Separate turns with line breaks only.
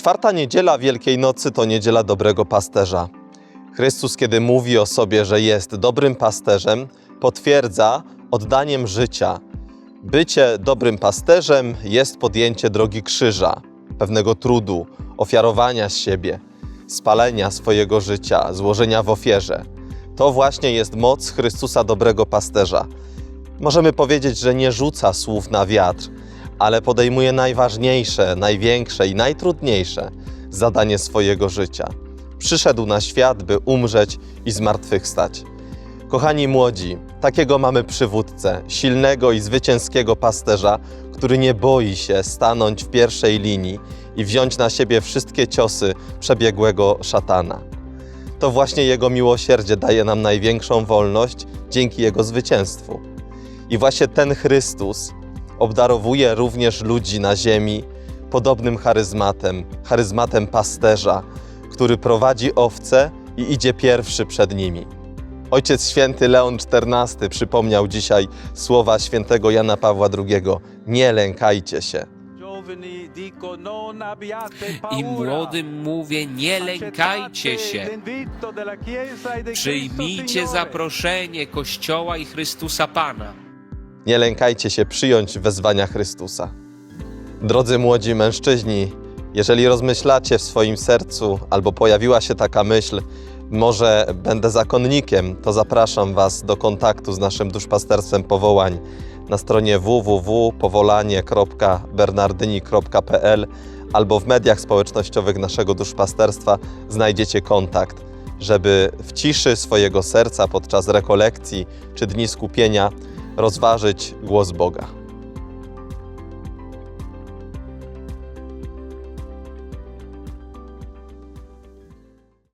Czwarta niedziela Wielkiej Nocy to niedziela dobrego pasterza. Chrystus, kiedy mówi o sobie, że jest dobrym pasterzem, potwierdza oddaniem życia. Bycie dobrym pasterzem jest podjęcie drogi krzyża, pewnego trudu, ofiarowania siebie, spalenia swojego życia, złożenia w ofierze. To właśnie jest moc Chrystusa dobrego pasterza. Możemy powiedzieć, że nie rzuca słów na wiatr, ale podejmuje najważniejsze, największe i najtrudniejsze zadanie swojego życia. Przyszedł na świat, by umrzeć i zmartwychwstać. Kochani młodzi, takiego mamy przywódcę, silnego i zwycięskiego pasterza, który nie boi się stanąć w pierwszej linii i wziąć na siebie wszystkie ciosy przebiegłego szatana. To właśnie Jego miłosierdzie daje nam największą wolność dzięki Jego zwycięstwu. I właśnie ten Chrystus obdarowuje również ludzi na ziemi podobnym charyzmatem, charyzmatem pasterza, który prowadzi owce i idzie pierwszy przed nimi. Ojciec święty Leon XIV przypomniał dzisiaj słowa świętego Jana Pawła II: Nie lękajcie się.
I młodym mówię, nie lękajcie się.
E
Przyjmijcie zaproszenie Kościoła i Chrystusa Pana.
Nie lękajcie się przyjąć wezwania Chrystusa. Drodzy młodzi mężczyźni, jeżeli rozmyślacie w swoim sercu albo pojawiła się taka myśl, może będę zakonnikiem, to zapraszam Was do kontaktu z naszym duszpasterstwem powołań na stronie www.powolanie.bernardyni.pl albo w mediach społecznościowych naszego duszpasterstwa znajdziecie kontakt, żeby w ciszy swojego serca podczas rekolekcji czy dni skupienia rozważyć głos Boga.